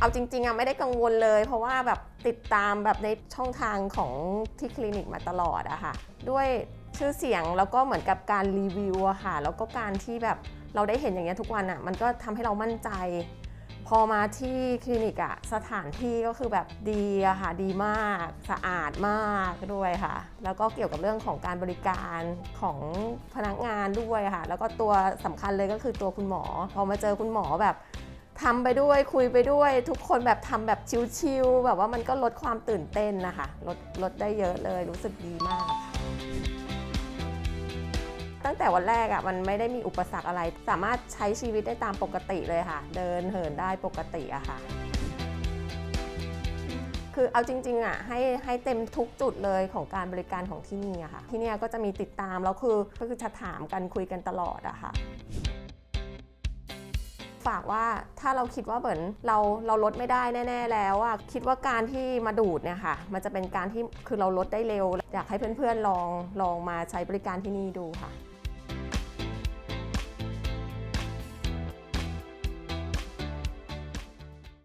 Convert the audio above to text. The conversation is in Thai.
เอาจริงๆอะไม่ได้กังวลเลย เพราะว่าแบบติดตามแบบในช่องทางของที่คลินิกมาตลอดอะค่ะ ด้วยชื่อเสียงแล้วก็เหมือนกับการรีวิวอะค่ะ แล้วก็การที่แบบเราได้เห็นอย่างเงี้ยทุกวันอะมันก็ทำให้เรามั่นใจ พอมาที่คลินิกอะสถานที่ก็คือแบบดีอะค่ะดีมากสะอาดมากด้วยค่ะ แล้วก็เกี่ยวกับเรื่องของการบริการของพนักงานด้วยค่ะ แล้วก็ตัวสำคัญเลยก็คือตัวคุณหมอ พอมาเจอคุณหมอแบบ ทำไปด้วยคุยไปด้วย ทุกคนแบบทำแบบชิวๆแบบว่ามันก็ลดความตื่นเต้นนะคะลดลดได้เยอะเลยรู้สึกดีมากค่ะตั้งแต่วันแรกอะ่ะมันไม่ได้มีอุปสรรคอะไร สามารถใช้ชีวิตได้ตามปกติเลยค่ะ เดินเหินได้ปกติอะค่ะ คือเอาจริงๆอะให้ให้เต็มทุกจุดเลยของการบริการของที่นี่อะค่ะ ที่นี่ก็จะมีติดตามแล้วคือก็คือจะถามกันคุยกันตลอดอะค่ะ ฝากว่าถ้าเราคิดว่าเหมือนเราเราลดไม่ได้แน่ ๆ แล้วอะคิดว่าการที่มาดูดเนี่ยค่ะ มันจะเป็นการที่คือเราลดได้เร็ว อยากให้เพื่อนๆลองลองมาใช้บริการที่นี่ดูค่ะ